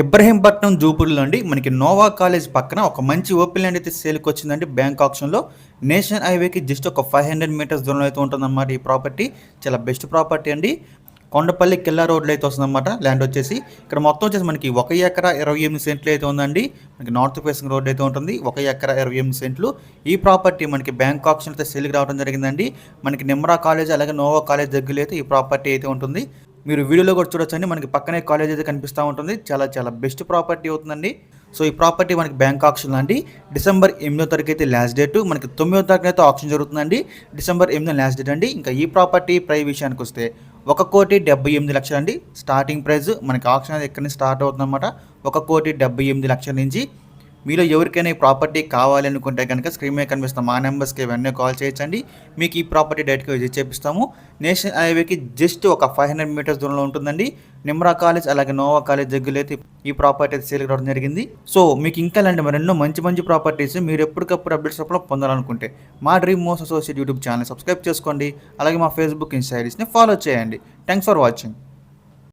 ఇబ్రహీంపట్నం జూపూడిలో అండి మనకి Noah college పక్కన ఒక మంచి ఓపెన్ ల్యాండ్ అయితే సేల్కి వచ్చిందండి బ్యాంక్ ఆప్షన్లో. నేషనల్ హైవేకి జస్ట్ ఒక ఫైవ్ హండ్రెడ్ మీటర్స్ దూరంలో అయితే ఉంటుందన్నమాట ఈ ప్రాపర్టీ. చాలా బెస్ట్ ప్రాపర్టీ అండి. కొండపల్లి కిల్లా రోడ్లో అయితే వస్తుందన్నమాట ల్యాండ్ వచ్చేసి. ఇక్కడ మొత్తం వచ్చేసి మనకి ఒక ఎకరా ఇరవై ఎనిమిది సెంట్లు అయితే ఉందండి. మనకి నార్త్ ఫేసింగ్ రోడ్ అయితే ఉంటుంది. ఒక ఎకరా ఇరవై ఎనిమిది సెంట్లు. ఈ ప్రాపర్టీ మనకి బ్యాంక్ ఆప్షన్ అయితే సేల్కి రావడం జరిగిందండి. మనకి నిమ్రా కాలేజ్ అలాగే నోవా కాలేజ్ దగ్గరలో అయితే ఈ ప్రాపర్టీ అయితే ఉంటుంది. మీరు వీడియోలో కూడా చూడొచ్చండి. మనకి పక్కనే కాలేజ్ అయితే కనిపిస్తూ ఉంటుంది. చాలా చాలా బెస్ట్ ప్రాపర్టీ అవుతుందండి. సో ఈ ప్రాపర్టీ మనకి బ్యాంక్ ఆప్షన్ అండి డిసెంబర్ ఎనిమిదో తారీఖు అయితే లాస్ట్ డేట్ మనకి తొమ్మిదో తారీఖు అయితే ఆప్షన్ జరుగుతుందండి. డిసెంబర్ ఎనిమిదో లాస్ట్ డేట్ అండి. ఇంకా ఈ ప్రాపర్టీ ప్రై విషయానికి వస్తే ఒక కోటి డెబ్బై ఎనిమిది లక్షలు అండి స్టార్టింగ్ ప్రైస్ మనకి ఆప్షన్ అనేది ఎక్కడి నుంచి స్టార్ట్ అవుతుందన్నమాట. ఒక కోటి డెబ్బై ఎనిమిది లక్షల నుంచి మీలో ఎవరికైనా ఈ ప్రాపర్టీ కావాలి అనుకుంటే కనుక స్క్రీన్ మీద కనిపిస్తున్న మా నెంబర్స్కి ఇవన్నీ కాల్ చేయొచ్చండి. మీకు ఈ ప్రాపర్టీ డైరెక్ట్గా విజిట్ చేపిస్తాము. నేషనల్ హైవేకి జస్ట్ ఒక ఫైవ్ హండ్రెడ్ మీటర్స్ దూరంలో ఉంటుందండి. నిమ్రా కాలేజ్ అలాగే నోవా కాలేజ్ దగ్గరలో అయితే ఈ ప్రాపర్టీ అయితే సేల్ రావడం జరిగింది. సో మీకు ఇంకా ఇలాంటి మరెన్నో మంచి మంచి ప్రాపర్టీస్ మీరు ఎప్పటికప్పుడు అప్డేట్స్ అప్పుడు పొందాలనుకుంటే మా డ్రీమ్ మోస్ అసోసియేట్ యూట్యూబ్ ఛానల్ సబ్స్క్రైబ్ చేసుకోండి. అలాగే మా ఫేస్బుక్ ఇన్స్టాగ్రామ్స్ని ఫాలో చేయండి. Thanks for watching